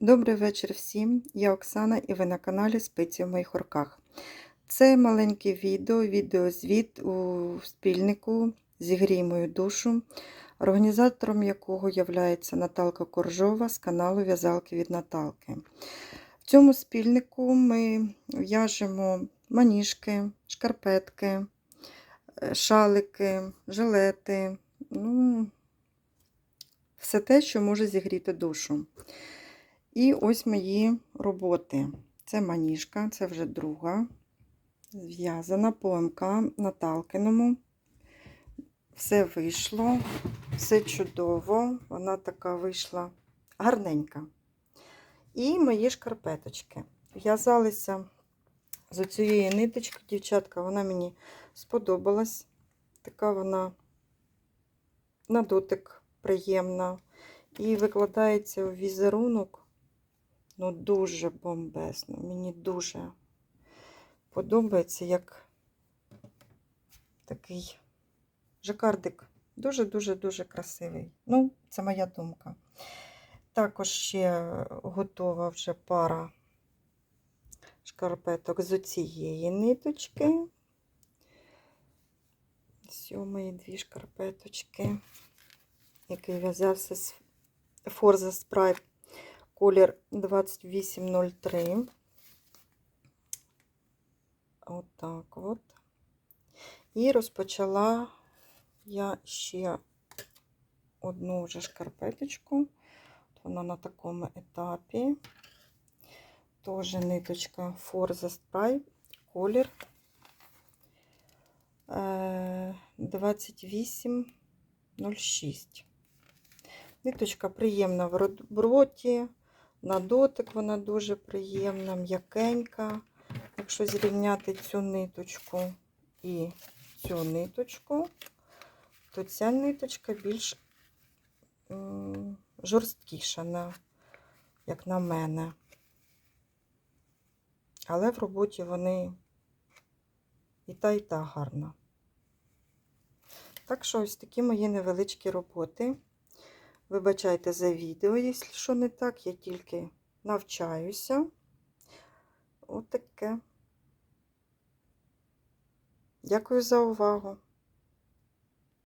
Добрий вечір всім. Я Оксана і ви на каналі Спиці в моїх руках. Це маленьке відео, відеозвіт у спільнику Зігрій мою душу, організатором якого є Наталка Коржова з каналу В'язалки від Наталки. В цьому спільнику ми в'яжемо маніжки, шкарпетки, е, шалики, жилети, ну, все те, що може зігріти душу. І ось мої роботи. Це маніжка, це вже друга. Зв'язана по МК Наталкиному. Все вийшло, все чудово. Вона така вийшла гарненька. І мої шкарпеточки. В'язалися з цієї ниточки, дівчатка, вона мені сподобалась. Така вона на дотик приємна. І викладається у візерунок. Ну, дуже бомбесно. Мені дуже подобається, як такий жакардик. Дуже-дуже-дуже красивий. Ну, це моя думка. Також ще готова вже пара шкарпеток з цієї ниточки. Ось мої дві шкарпеточки, який в'язався з Forza Sprite колір 2803. Отак от. І розпочала я ще одну вже шкарпеточку. Вона на такому етапі. Теж ниточка Forza Spray, колір 2806. Ниточка приємна в роботі, на дотик вона дуже приємна, м'якенька. Якщо зрівняти цю ниточку і цю ниточку, то ця ниточка більш жорсткіша, як на мене. Але в роботі вони і та, і та гарна. Так що ось такі мої невеличкі роботи. Вибачайте за відео, якщо що не так, я тільки навчаюся. Отаке. Дякую за увагу.